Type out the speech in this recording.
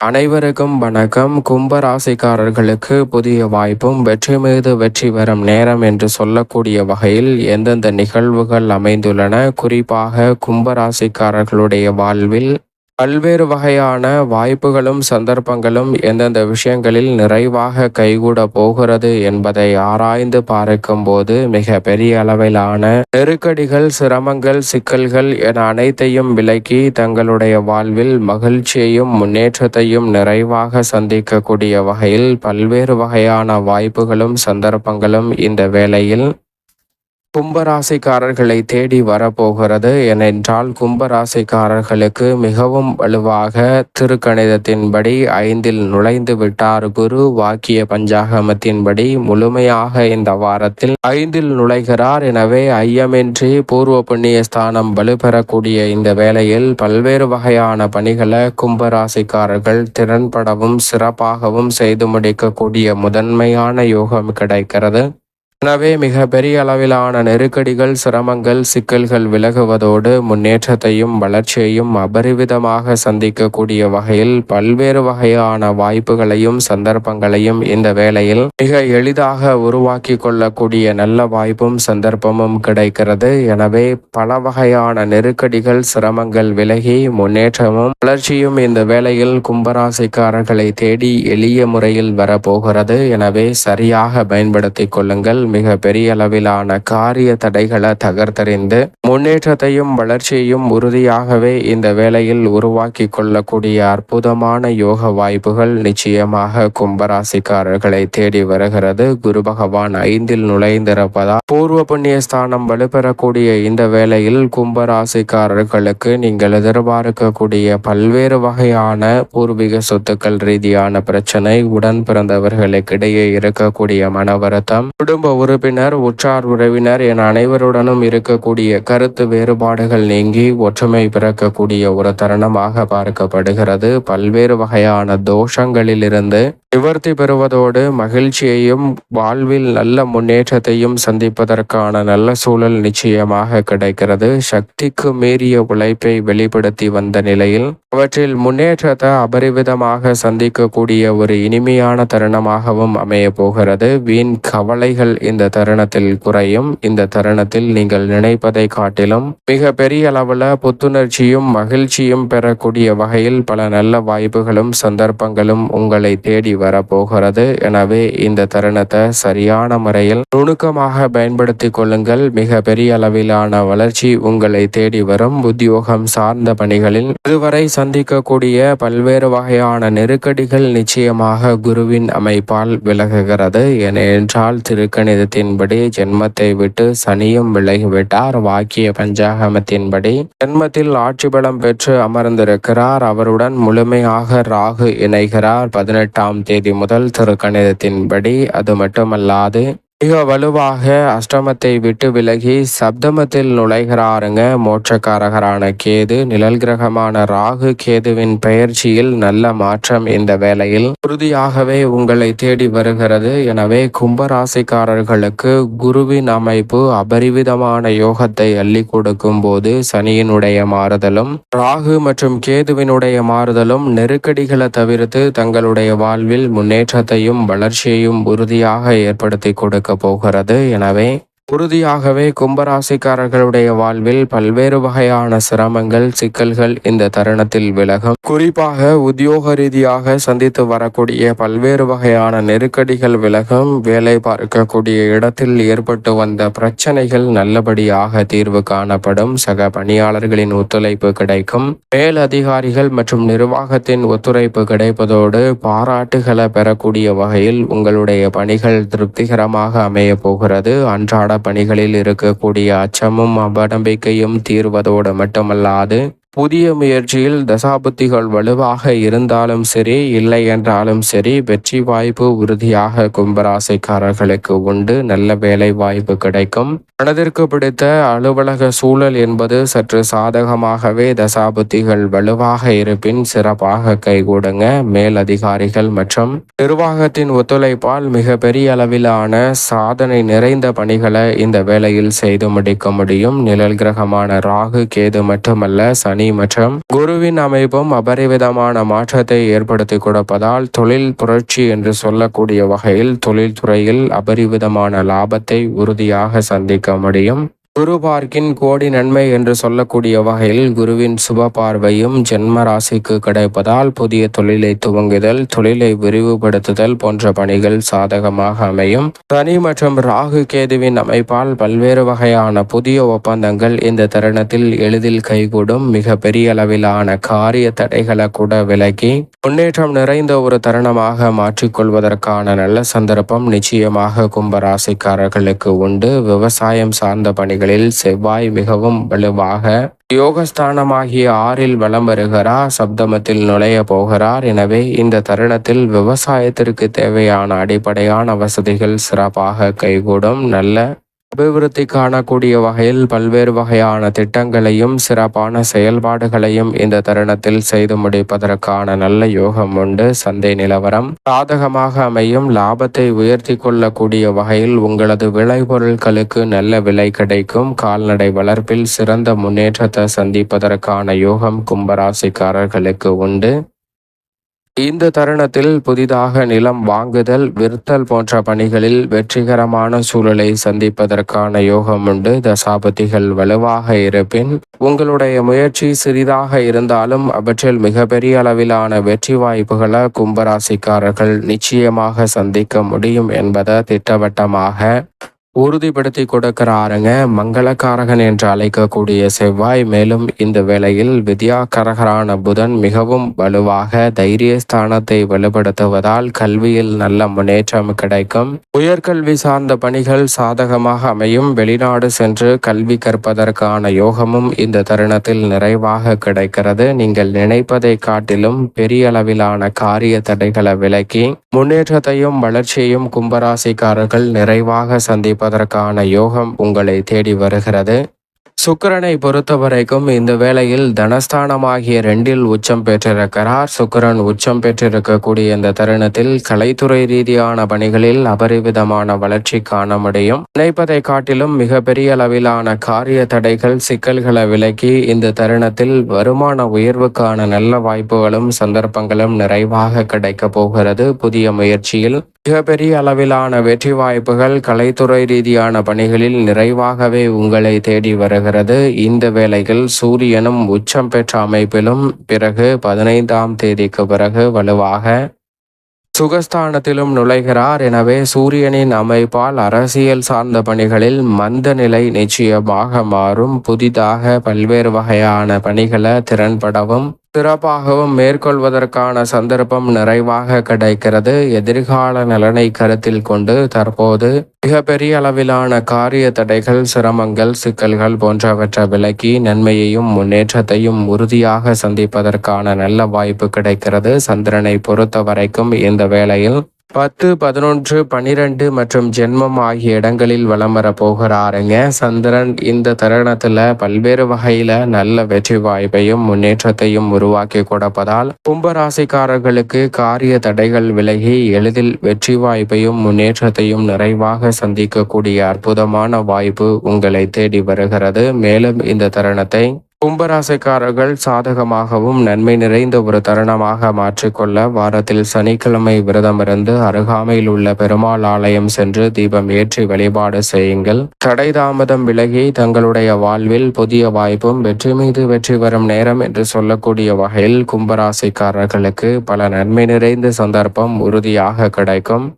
அனைவருக்கும் வணக்கம். கும்ப ராசிக்காரர்களுக்கு புதிய வாய்ப்பும் வெற்றி மீது வெற்றி வரும் நேரம் என்று சொல்லக்கூடிய வகையில் எந்தெந்த நிகழ்வுகள் அமைந்துள்ளன? குறிப்பாக கும்ப ராசிக்காரர்களுடைய வாழ்வில் பல்வேறு வகையான வாய்ப்புகளும் சந்தர்ப்பங்களும் எந்தெந்த விஷயங்களில் நிறைவாக கைகூட போகிறது என்பதை ஆராய்ந்து பார்க்கும்போது மிக பெரிய அளவிலான நெருக்கடிகள் சிரமங்கள் சிக்கல்கள் என அனைத்தையும் விலக்கி தங்களுடைய வாழ்வில் மகிழ்ச்சியையும் முன்னேற்றத்தையும் நிறைவாக சந்திக்கக்கூடிய வகையில் பல்வேறு வகையான வாய்ப்புகளும் சந்தர்ப்பங்களும் இந்த வேளையில் கும்பராசிக்காரர்களை தேடி வரப்போகிறது ஏனென்றால் கும்பராசிக்காரர்களுக்கு மிகவும் வலுவாக திருக்கணிதத்தின்படி ஐந்தில் நுழைந்து விட்டார் குரு. வாக்கிய பஞ்சாகமத்தின்படி முழுமையாக இந்த வாரத்தில் ஐந்தில் நுழைகிறார். எனவே ஐயமின்றி பூர்வ புண்ணிய ஸ்தானம் வலுப்பெறக்கூடிய இந்த வேளையில் பல்வேறு வகையான பணிகளை கும்பராசிக்காரர்கள் திறன்படவும் சிறப்பாகவும் செய்து முடிக்கக்கூடிய முதன்மையான யோகம் கிடைக்கிறது. எனவே மிக பெரிய அளவிலான நெருக்கடிகள் சிரமங்கள் சிக்கல்கள் விலகுவதோடு முன்னேற்றத்தையும் வளர்ச்சியையும் அபரிவிதமாக சந்திக்கக்கூடிய வகையில் பல்வேறு வகையான வாய்ப்புகளையும் சந்தர்ப்பங்களையும் இந்த வேளையில் மிக எளிதாக உருவாக்கி கொள்ளக்கூடிய நல்ல வாய்ப்பும் சந்தர்ப்பமும் கிடைக்கிறது. எனவே பல வகையான நெருக்கடிகள் சிரமங்கள் விலகி முன்னேற்றமும் வளர்ச்சியும் இந்த வேளையில் கும்பராசிக்காரர்களை தேடி எளிய முறையில் வரப்போகிறது. எனவே சரியாக பயன்படுத்திக் கொள்ளுங்கள். மிக பெரிய அளவிலான காரிய தடைகளை தகர்த்தறிந்து முன்னேற்றத்தையும் வளர்ச்சியையும் உறுதியாகவே இந்த வேளையில் உருவாக்கி கொள்ளக்கூடிய அற்புதமான யோக வாய்ப்புகள் நிச்சயமாக கும்பராசிக்காரர்களை தேடி வருகிறது. குரு பகவான் ஐந்தில் நுழைந்திருப்பதால் பூர்வ புண்ணிய ஸ்தானம் வலுப்பெறக்கூடிய இந்த வேளையில் கும்பராசிக்காரர்களுக்கு நீங்கள் எதிர்பார்க்கக்கூடிய பல்வேறு வகையான பூர்வீக சொத்துக்கள் ரீதியான பிரச்சனை உடன் பிறந்தவர்களுக்கிடையே இருக்கக்கூடிய மன வருத்தம் குடும்ப உறுப்பினர் உற்றார் உறவினர் என அனைவருடனும் இருக்கக்கூடிய கருத்து வேறுபாடுகள் நீங்கி ஒற்றுமை பிறக்கக்கூடிய ஒரு தருணமாக பார்க்கப்படுகிறது. பல்வேறு வகையான தோஷங்களிலிருந்து நிவர்த்தி பெறுவதோடு மகிழ்ச்சியையும் வாழ்வில் நல்ல முன்னேற்றத்தையும் சந்திப்பதற்கான நல்ல சூழல் நிச்சயமாக கிடைக்கிறது. சக்திக்கு மீறிய உழைப்பை வெளிப்படுத்தி வந்த நிலையில் அவற்றில் முன்னேற்றத்தை அபரிவிதமாக சந்திக்கக்கூடிய ஒரு இனிமையான தருணமாகவும் அமைய போகிறது. வீண் கவலைகள் இந்த தருணத்தில் குறையும். இந்த தருணத்தில் நீங்கள் நினைப்பதை காட்டிலும் மிக பெரிய அளவில் புத்துணர்ச்சியும் மகிழ்ச்சியும் பெறக்கூடிய வகையில் பல நல்ல வாய்ப்புகளும் சந்தர்ப்பங்களும் உங்களை தேடி வரப்போகிறது. எனவே இந்த தருணத்தை சரியான முறையில் நுணுக்கமாக பயன்படுத்திக் கொள்ளுங்கள். மிக பெரிய அளவிலான வளர்ச்சி உங்களை தேடி வரும். உத்தியோகம் சார்ந்த பணிகளில் இதுவரை சந்திக்கக்கூடிய பல்வேறு வகையான நெருக்கடிகள் நிச்சயமாக குருவின் அமைப்பால் விலகுகிறது. ஏனென்றால் திருக்கணிதத்தின்படி ஜென்மத்தை விட்டு சனியும் விலகிவிட்டார். வாக்கிய பஞ்சாகமத்தின்படி ஜென்மத்தில் ஆட்சி பலம் பெற்று அமர்ந்திருக்கிறார். அவருடன் முழுமையாக ராகு இணைகிறார். பதினெட்டாம் தேதி முதல் திருக்கணிதத்தின்படி அது மட்டுமல்லாது மிக வலுவாக அஷ்டமத்தை விட்டு விலகி சப்தமத்தில் நுழைகிறாருங்க. மோட்சக்காரகரான கேது. நிழல் கிரகமான ராகு கேதுவின் பெயர்ச்சியில் நல்ல மாற்றம் இந்த வேளையில். உறுதியாகவே உங்களை தேடி வருகிறது. எனவே கும்பராசிக்காரர்களுக்கு குருவின் அமைப்பு அபரிவிதமான யோகத்தை அள்ளி கொடுக்கும் போது சனியினுடைய மாறுதலும் ராகு மற்றும் கேதுவினுடைய மாறுதலும் நெருக்கடிகளை தவிர்த்து தங்களுடைய வாழ்வில் முன்னேற்றத்தையும் வளர்ச்சியையும் உறுதியாக ஏற்படுத்தி கொடுக்க போகிறது. எனவே உறுதியாகவே கும்பராசிக்காரர்களுடைய வாழ்வில் பல்வேறு வகையான சிரமங்கள் சிக்கல்கள் இந்த தருணத்தில் விலகும். குறிப்பாக உத்தியோக ரீதியாக சந்தித்து வரக்கூடிய பல்வேறு வகையான நெருக்கடிகள் விலகும். வேலை பார்க்கக்கூடிய இடத்தில் ஏற்பட்டு வந்த பிரச்சனைகள் நல்லபடியாக தீர்வு காணப்படும். சக பணியாளர்களின் ஒத்துழைப்பு கிடைக்கும். மேல் அதிகாரிகள் மற்றும் நிர்வாகத்தின் ஒத்துழைப்பு கிடைப்பதோடு பாராட்டுகளை பெறக்கூடிய வகையில் உங்களுடைய பணிகள் திருப்திகரமாக அமைய போகிறது. அன்றாட பணிகளில் இருக்கக்கூடிய அச்சமும் அவநம்பிக்கையும் தீர்வதோடு மட்டுமல்லாது புதிய முயற்சியில் தசாபுத்திகள் வலுவாக இருந்தாலும் சரி இல்லை என்றாலும் சரி வெற்றி வாய்ப்பு உறுதியாக கும்பராசிக்காரர்களுக்கு உண்டு. நல்ல வேலை வாய்ப்பு கிடைக்கும். மனதிற்கு பிடித்த அலுவலக சூழல் என்பது சற்று சாதகமாகவே தசாபுத்திகள் வலுவாக இருப்பின் சிறப்பாக கைகூடுங்க. மேல் அதிகாரிகள் மற்றும் நிர்வாகத்தின் ஒத்துழைப்பால் மிக பெரிய அளவிலான சாதனை நிறைந்த பணிகளை இந்த வேளையில் செய்து முடிக்க முடியும். நிழல் கிரகமான ராகு கேது மட்டுமல்ல சனி மற்றும் குருவின் அமைப்பும் அபரிவிதமான மாற்றத்தை ஏற்படுத்தி கொடுப்பதால் தொழில் புரட்சி என்று சொல்லக்கூடிய வகையில் தொழில்துறையில் அபரிவிதமான லாபத்தை உறுதியாக சந்திக்க முடியும். குரு பார்க்கின் கோடி நன்மை என்று சொல்லக்கூடிய வகையில் குருவின் சுப பார்வையும் ஜென்ம ராசிக்கு கிடைப்பதால் புதிய தொழிலை துவங்குதல் தொழிலை விரிவுபடுத்துதல் போன்ற பணிகள் சாதகமாக அமையும். சனி மற்றும் ராகு கேதுவின் அமைப்பால் பல்வேறு வகையான புதிய ஒப்பந்தங்கள் இந்த தருணத்தில் எளிதில் கைகூடும். மிக பெரிய அளவிலான காரிய தடைகளை கூட விலக்கி முன்னேற்றம் நிறைந்த ஒரு தருணமாக மாற்றிக்கொள்வதற்கான நல்ல சந்தர்ப்பம் நிச்சயமாக கும்பராசிக்காரர்களுக்கு உண்டு. விவசாயம் சார்ந்த பணிகள் நாட்களில் செவ்வாய் மிகவும் வலுவாக யோகஸ்தானமாகிய ஆறில் வலம் வருகிறார் சப்தமத்தில் நுழைய போகிறார். எனவே இந்த தருணத்தில் விவசாயத்திற்கு தேவையான அடிப்படையான வசதிகள் சிறப்பாக கைகூடும். நல்ல அபிவிருத்தி காணக்கூடிய வகையில் பல்வேறு வகையான திட்டங்களையும் சிறப்பான செயல்பாடுகளையும் இந்த தருணத்தில் செய்து முடிப்பதற்கான நல்ல யோகம் உண்டு. சந்தை நிலவரம். சாதகமாக அமையும் லாபத்தை உயர்த்தி கொள்ளக்கூடிய வகையில் உங்களது விளைபொருட்களுக்கு நல்ல விலை கிடைக்கும். கால்நடை வளர்ப்பில் சிறந்த முன்னேற்றத்தை சந்திப்பதற்கான யோகம் கும்பராசிக்காரர்களுக்கு உண்டு. இந்த தருணத்தில் புதிதாக நிலம் வாங்குதல் விற்தல் போன்ற பணிகளில் வெற்றிகரமான சூழலை சந்திப்பதற்கான யோகம் உண்டு. தசாபதிகள் வலுவாக இருப்பின் உங்களுடைய முயற்சி சிறிதாக இருந்தாலும் அவற்றில் மிகப்பெரிய அளவிலான வெற்றி வாய்ப்புகளை கும்பராசிக்காரர்கள் நிச்சயமாக சந்திக்க முடியும் என்பதை திட்டவட்டமாக உறுதிப்படுத்தி கொடுக்கிறாருங்க. மங்களக்காரகன் என்று அழைக்கக்கூடிய செவ்வாய் மேலும் இந்த வேளையில் வித்யாகரகரான புதன் மிகவும் வலுவாக தைரியஸ்தானத்தை வலுப்படுத்துவதால் கல்வியில் நல்ல முன்னேற்றம் கிடைக்கும். உயர்கல்வி சார்ந்த பணிகள் சாதகமாக அமையும். வெளிநாடு சென்று கல்வி கற்பதற்கான யோகமும் இந்த தருணத்தில் நிறைவாக கிடைக்கிறது. நீங்கள் நினைப்பதை காட்டிலும் பெரிய அளவிலான காரிய தடைகளை விலக்கி முன்னேற்றத்தையும் வளர்ச்சியையும் கும்பராசிக்காரர்கள் நிறைவாக சந்திப்ப இருப்பதற்கான யோகம் உங்களை தேடி வருகிறது. சுக்கரனை பொறுத்த வரைக்கும் இந்த வேளையில் தனஸ்தானமாகிய ரெண்டில் உச்சம் பெற்றிருக்கிறார். சுக்கரன் உச்சம் பெற்றிருக்கக்கூடிய இந்த தருணத்தில் கலைத்துறை ரீதியான பணிகளில் அபரிவிதமான வளர்ச்சி காண முடியும். நினைப்பதை காட்டிலும் மிக பெரிய அளவிலான காரிய தடைகள் சிக்கல்களை விலக்கி இந்த தருணத்தில் வருமான உயர்வுக்கான நல்ல வாய்ப்புகளும் சந்தர்ப்பங்களும் நிறைவாக கிடைக்க போகிறது புதிய முயற்சியில். மிகப்பெரிய அளவிலான வெற்றி வாய்ப்புகள் கலைத்துறை ரீதியான பணிகளில் நிறைவாகவே உங்களை தேடி வருகிறது. இந்த வேளையில் சூரியனும் உச்சம் பெற்ற அமைப்பிலும் பிறகு பதினைந்தாம் தேதிக்கு பிறகு வலுவாக சுகஸ்தானத்திலும் நுழைகிறார். எனவே சூரியனின் அமைப்பால் அரசியல் சார்ந்த பணிகளில் மந்த நிலை நிச்சயமாக மாறும். புதிதாக பல்வேறு வகையான பணிகளை திறன்படவும் சிறப்பாகவும் மேற்கொள்வதற்கான சந்தர்ப்பம் நிறைவாக கிடைக்கிறது. எதிர்கால நலனை கருத்தில் கொண்டு தற்போது மிகப்பெரிய அளவிலான காரிய தடைகள் சிரமங்கள் சிக்கல்கள் போன்றவற்றை விலக்கி நன்மையையும் முன்னேற்றத்தையும் உறுதியாக சந்திப்பதற்கான நல்ல வாய்ப்பு கிடைக்கிறது. சந்திரனை பொறுத்த வரைக்கும் இந்த வேளையில் பத்து பதினொன்று பனிரெண்டு மற்றும் ஜென்மம் ஆகிய இடங்களில் வலம் வர போகிறாருங்க. சந்திரன் இந்த தருணத்துல பல்வேறு வகையில நல்ல வெற்றி வாய்ப்பையும் முன்னேற்றத்தையும் உருவாக்கி கொடுப்பதால் கும்பராசிக்காரர்களுக்கு காரிய தடைகள் விலகி எளிதில் வெற்றி வாய்ப்பையும் முன்னேற்றத்தையும் நிறைவாக சந்திக்கக்கூடிய அற்புதமான வாய்ப்பு உங்களை தேடி வருகிறது. மேலும் இந்த தருணத்தை கும்பராசிக்காரர்கள் சாதகமாகவும் நன்மை நிறைந்த ஒரு தருணமாக மாற்றிக்கொள்ள வாரத்தில் சனிக்கிழமை விரதமிருந்து அருகாமையில் உள்ள பெருமாள் ஆலயம் சென்று தீபம் ஏற்றி வழிபாடு செய்யுங்கள். தடை தாமதம் விலகி தங்களுடைய வாழ்வில் புதிய வாய்ப்பும் வெற்றி மீது வெற்றி வரும் நேரம் என்று சொல்லக்கூடிய வகையில் கும்பராசிக்காரர்களுக்கு பல நன்மை நிறைந்த சந்தர்ப்பம் உறுதியாக கிடைக்கும்.